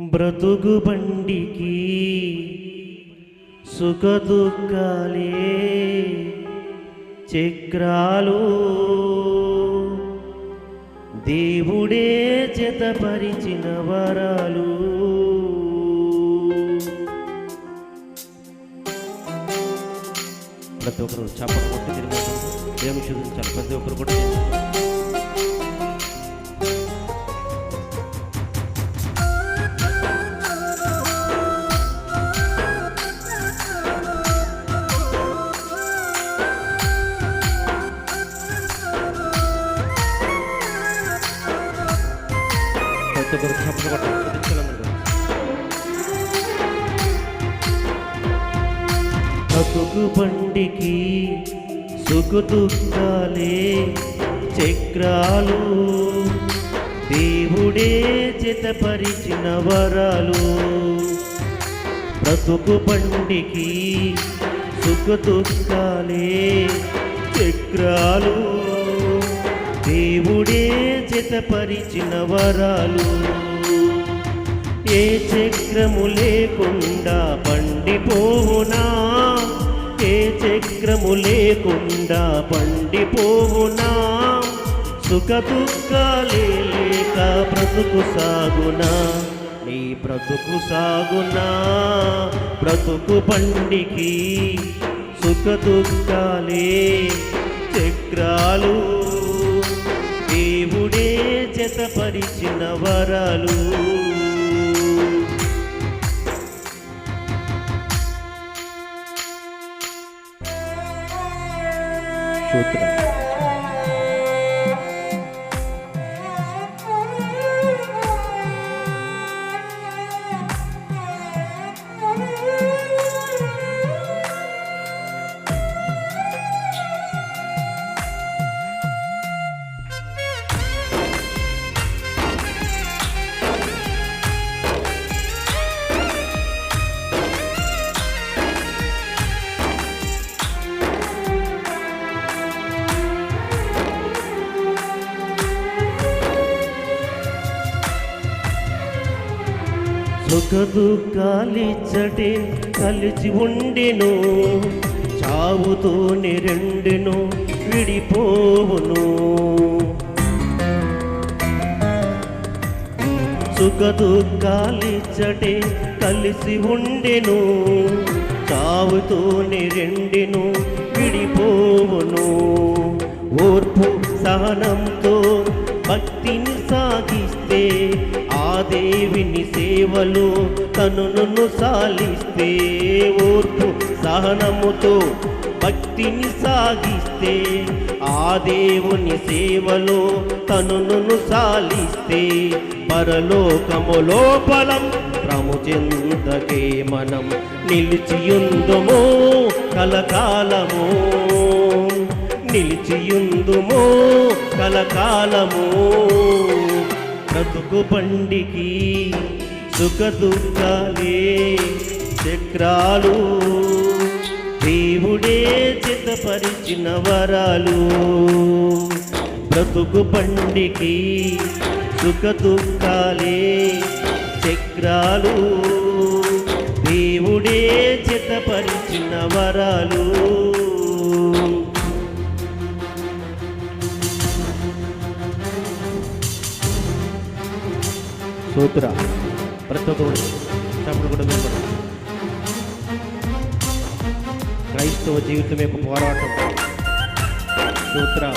బ్రతుకు బండికి సుఖదుఖాలే చక్రాలు. దేవుడే జతపరిచిన వరాలు. ప్రతి ఒక్కరు చప్పట్లు కొట్టి తిరిగి దేవుని చూపించాలి. ప్రతి ఒక్కరు కూడా ప్రతి 다 풀어봤다. కొట్టాలి బతుకు బండికి సుఖ దుఃఖాలే చక్రాలు దేవుడే జతపరిచిన వరాలు బ్రతుకు బండికి సుఖ దుఃఖాలే చక్రాలు దేవుడే జతపరిచిన వరాలు. ఏ చక్రము లేకుండా పండిపోవునా? ఏ చక్రము లేకుండా పండిపోవునా? సుఖ దుఃఖాలే లేక బ్రతుకు సాగునా? నీ బ్రతుకు సాగునా? బ్రతుకు పండికి సుఖ దుఃఖాలే చక్రాలు జతపరిచిన వరాలు. సూత్ర. సుఖ దుఃఖాలిచ్చటే కలిసి ఉండెను చావుతోని రెండెను విడిపోవును. సుఖ దుఃఖాలిచ్చటే కలిసి ఉండెను చావుతోని రెండెను విడిపోవును. ఓర్పు సహనంతో భక్తిని సాగిస్తే మహాదేవిని దేవిని సేవలో తనును సాలిస్తే ఓర్పు సహనముతో భక్తిని సాగిస్తే ఆ దేవుని సేవలో తనును సాలిస్తే పరలోకములో ఫలం ప్రముచెందకే మనం నిలిచియుందుమో కలకాలము. నిలిచియుందుమో కలకాలము. బ్రతుకు పండికి సుఖ దుఃఖాలే చక్రాలు. దేవుడే చిత్తపరిచిన వరాలు. బ్రతుకు పండికి సుఖ దుఃఖాలే చక్రాలు. దేవుడే చిత్తపరిచిన వరాలు. సూత్ర ప్రతి ఒక్కరు తమ్ముడు కూడా వినపడు క్రైస్తవ జీవితం యొక్క పోరాటం. సూత్ర.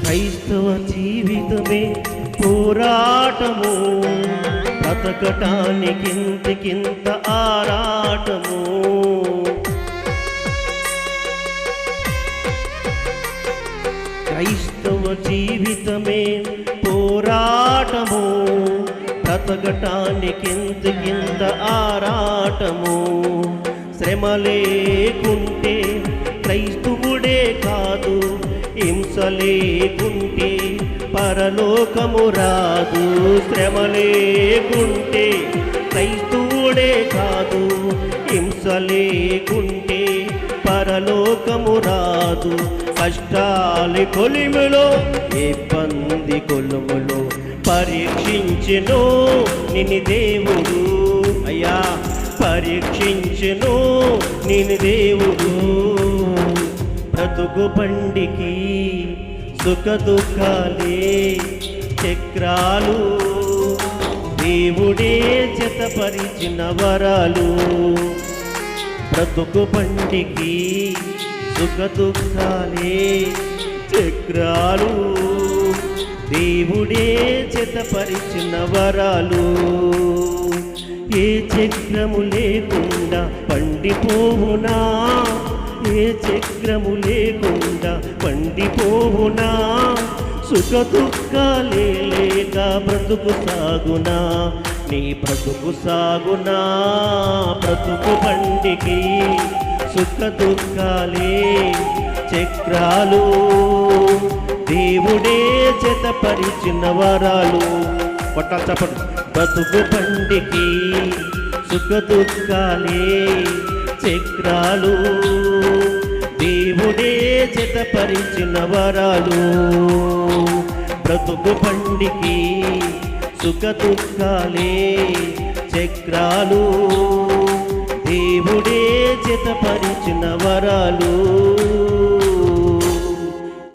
క్రైస్తవ జీవితమే పోరాటము బ్రతకటానికింతకింత ఆరాటము. క్రైస్తవ జీవితమే పోరాటము బ్రతకటానికింతకింత ఆరాటము. శ్రమ లేకుంటే క్రైస్తవుడే కాదు హింస లేకుంటే పరలోకము రాదు శ్రమ లేకుంటే క్రైస్తవుడే కాదు హింస లేకుంటే పరలోకము రాదు. కష్టాలి కొలిములో ఇబ్బంది కొలుములో పరీక్షించెను నిన్ను దేవుడు. అయ్యా పరీక్షించెను నిన్ను దేవుడు. బ్రతుకు బండికి సుఖ దుఃఖాలే చక్రాలు. దేవుడే జతపరిచిన వరాలు. బ్రతుకు బండికి సుఖ దుఃఖాలే చక్రాలు. దేవుడే చేతపరిచిన వరాలు. ఏ చక్రము లేకుండా పండిపోవునా? ఏ చక్రము లేకుండా పండిపోవునా? సుఖ దుఃఖాలే లేక బ్రతుకు సాగునా? నీ బ్రతుకు సాగునా? బ్రతుకు పండికి సుఖ దుఃఖాలే చక్రాలు. దేవుడే చేతపరిచిన వరాలు. కొట్టాలి చెప్పండి బ్రతుకు పండికి సుఖ దుఃఖాలే చక్రాలు దేవుడే జతపరిచిన వరాలు. బ్రతుకు పండికి సుఖ దుఃఖాలే చక్రాలు దేవుడే జతపరిచిన వరాలు.